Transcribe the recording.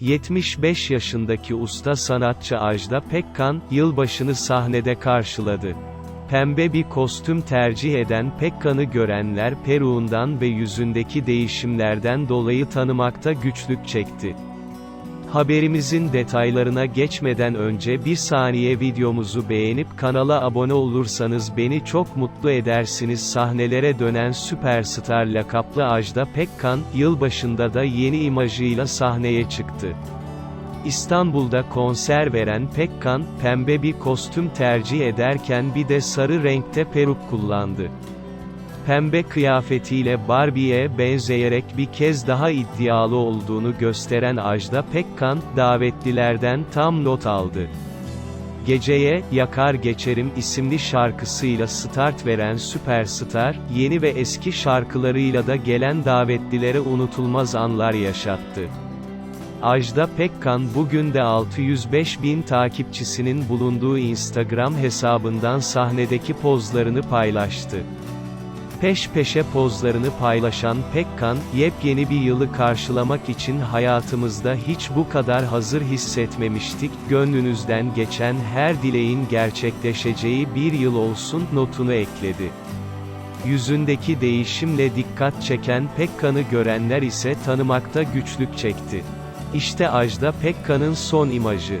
75 yaşındaki usta sanatçı Ajda Pekkan, yılbaşını sahnede karşıladı. Pembe bir kostüm tercih eden Pekkan'ı görenler peruğundan ve yüzündeki değişimlerden dolayı tanımakta güçlük çekti. Haberimizin detaylarına geçmeden önce bir saniye videomuzu beğenip kanala abone olursanız beni çok mutlu edersiniz. Sahnelere dönen süperstar lakaplı Ajda Pekkan, yılbaşında da yeni imajıyla sahneye çıktı. İstanbul'da konser veren Pekkan, pembe bir kostüm tercih ederken bir de sarı renkte peruk kullandı. Pembe kıyafetiyle Barbie'ye benzeyerek bir kez daha iddialı olduğunu gösteren Ajda Pekkan, davetlilerden tam not aldı. Geceye, Yakar Geçerim isimli şarkısıyla start veren süperstar, yeni ve eski şarkılarıyla da gelen davetlilere unutulmaz anlar yaşattı. Ajda Pekkan bugün de 605 bin takipçisinin bulunduğu Instagram hesabından sahnedeki pozlarını paylaştı. Peş peşe pozlarını paylaşan Pekkan, yepyeni bir yılı karşılamak için hayatımızda hiç bu kadar hazır hissetmemiştik, gönlünüzden geçen her dileğin gerçekleşeceği bir yıl olsun notunu ekledi. Yüzündeki değişimle dikkat çeken Pekkan'ı görenler ise tanımakta güçlük çekti. İşte Ajda Pekkan'ın son imajı.